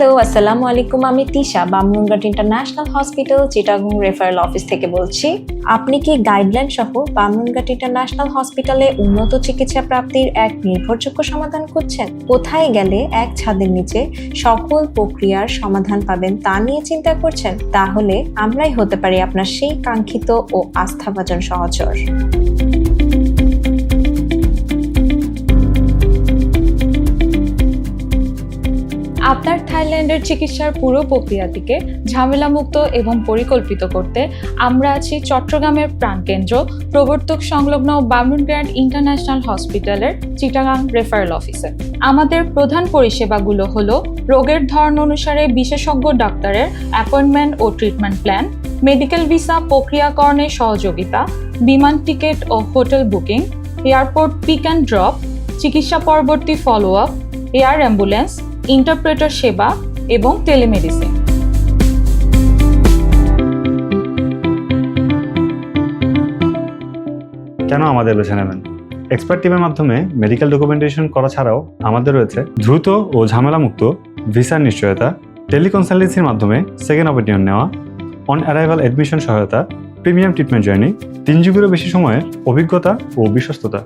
Hello, আসসালামু আলাইকুম। আমি Tisha Bumrungrad international hospital, Chittagong referral office থেকে বলছি। আপনি কি গাইডলাইন সহ বামনুনঘাট ইন্টারন্যাশনাল হসপিটালে উন্নত চিকিৎসা প্রাপ্তির এক নির্ভরযোগ্য সমাধান খুঁজছেন? কোথায় গেলে এক ছাদের নিচে সকল প্রক্রিয়ার সমাধান পাবেন তা নিয়ে চিন্তা করছেন? তাহলে আমরাই হতে পারি আপনার সেই কাঙ্ক্ষিত ও আস্থাভাজন সহচর। আপনার চিকিৎসার পুরো প্রক্রিয়াটিকে ঝামেলামুক্ত এবং পরিকল্পিত করতে আমরা আছি চট্টগ্রামের প্রাণকেন্দ্র প্রবর্তক সংলগ্ন বামুনগ্র্যান্ড ইন্টারন্যাশনাল হসপিটালের চিটাগাং রেফারেল অফিসে। আমাদের প্রধান পরিষেবাগুলো হলো রোগের ধরন অনুসারে বিশেষজ্ঞ ডাক্তারের অ্যাপয়েন্টমেন্ট ও ট্রিটমেন্ট প্ল্যান, মেডিকেল ভিসা প্রক্রিয়াকরণে সহযোগিতা, বিমান ticket O hotel booking, airport pick and drop, চিকিৎসা পরবর্তী follow up air ambulance, interpreter সেবা এবং টেলিমেডিসিন কেন আমাদের বেছে নেবেন এক্সপার্ট টিমের মাধ্যমে মেডিকেল ডকুমেন্টেশন করা ছাড়াও আমাদের রয়েছে দ্রুত ও ঝামেলামুক্ত ভিসার নিশ্চয়তা টেলিকনসালটেন্সির মাধ্যমে সেকেন্ড অপিনিয়ন নেওয়া অন অ্যারাইভাল অ্যাডমিশন সহায়তা প্রিমিয়াম ট্রিটমেন্ট জার্নি তিন যুগেরও বেশি সময়ের অভিজ্ঞতা ও বিশ্বস্ততা।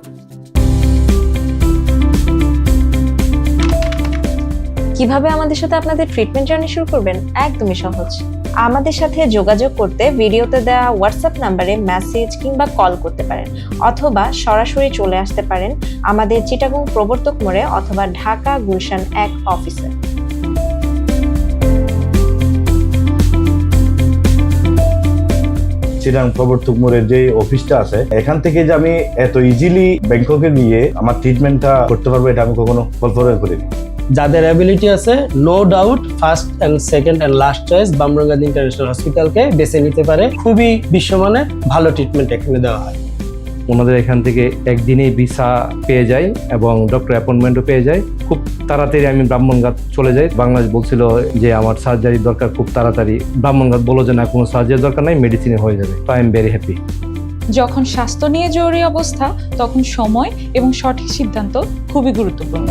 কীভাবে আমাদের সাথে আপনাদের ট্রিটমেন্ট জার্নি শুরু করবেন? একদমই সহজ। আমাদের সাথে যোগাযোগ করতে ভিডিওতে দেওয়া হোয়াটসঅ্যাপ নাম্বারে মেসেজ কিংবা কল করতে পারেন। অথবা সরাসরি চলে আসতে পারেন আমাদের চিটাগং প্রবর্তক মোড়ে অথবা ঢাকা গুলশান এক অফিসে চিরাং প্রবর্তক মোড়ের যে অফিসটা আছে, এখান থেকে যে আমি এত ইজিলি ব্যাংককে নিয়ে আমার ট্রিটমেন্টটা করতে পারব, এটা আমি কখনো কল্পনা করিনি। যাদের অ্যাবিলিটি আছে no doubt first and second and last choice Bumrungrad international হসপিটালকে বেছে নিতে পারে। খুবই বিশ্বমানের ভালো ট্রিটমেন্ট এখানে দেওয়া হয়। ওনাদের এখান থেকে একদিনেই ভিসা পেয়ে যাই এবং ডক্টর অ্যাপয়েন্টমেন্টও পেয়ে যাই খুব তাড়াতাড়ি আমি ব্রাহ্মণঘাট চলে যাই। বাংলাদেশ বলছিল যে আমার সার্জারির দরকার খুব তাড়াতাড়ি। ব্রাহ্মণঘাট বলো যে না কোনো সার্জারির দরকার নাই মেডিসিনে হয়ে যাবে। তো আই এম ভেরি হ্যাপি যখন স্বাস্থ্য নিয়ে জরুরি অবস্থা তখন সময় এবং সঠিক সিদ্ধান্ত খুবই গুরুত্বপূর্ণ।